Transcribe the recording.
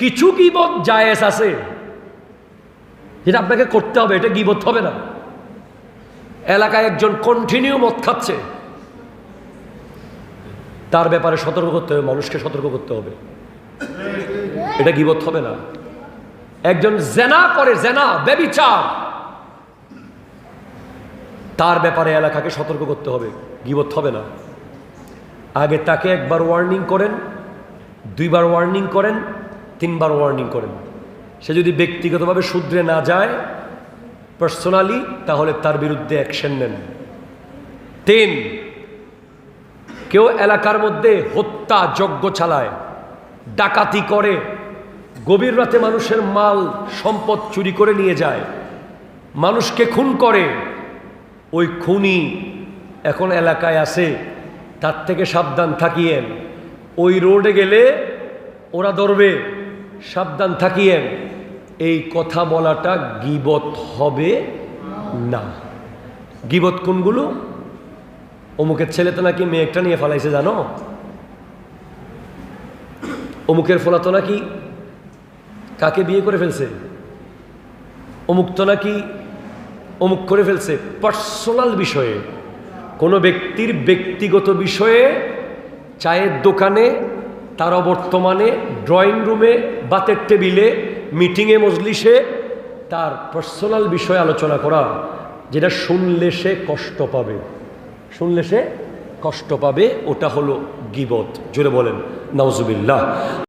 কিছু গিবত জায়েজ আছে। যেটা আপনাকে করতে হবে, এটা গিবত হবে না। এলাকায় একজন কন্টিনিউ মদ খাচ্ছে। তার ব্যাপারে সতর্ক করতে হবে, মানুষকে সতর্ক করতে হবে। এটা গিবত হবে না। একজন জেনা করে, জেনা বেবিচার তার ব্যাপারে এলাকাকে সতর্ক করতে হবে, গিবত হবে না। আগে তাকে একবার ওয়ার্নিং করেন, দুইবার ওয়ার্নিং করেন। তিনবার ওয়ার্নিং করেন। সে যদি ব্যক্তিগতভাবে শুধরে না যায় পার্সোনালি তাহলে তার বিরুদ্ধে অ্যাকশন নেন। তিন, কেউ এলাকার মধ্যে হত্যা, যজ্ঞ চালায়, ডাকাতি করে, গভীর রাতে মানুষের মাল, সম্পদ চুরি করে নিয়ে যায়, মানুষকে খুন করে, ওই খুনি এখন এলাকায় আছে, তার থেকে সাবধান থাকিয়েন। ওই রোডে গেলে ওরা ধরবে সাবধান থাকিয়েন, এই কথা বলাটা গিবত হবে না। গিবত কোনগুলো? অমুকের ছেলে তো নাকি মেয়েটা নিয়ে ফেলাইছে, জানো? অমুকের ফোলা তো নাকি কাকে বিয়ে করে ফেলছে? অমুক তো নাকি অমুক করে ফেলছে পার্সোনাল বিষয়ে। কোনো ব্যক্তির ব্যক্তিগত বিষয়ে, চায়ের দোকানে তারা বর্তমানে ড্রয়িং রুমে বাতের টেবিলে মিটিংয়ে মজলিসে তার পার্সোনাল বিষয়ে আলোচনা করা, যেটা শুনলে সে কষ্ট পাবে। শুনলে সে কষ্ট পাবে, ওটা হলো গিবত। জোরে বলেন নওজুবিল্লাহ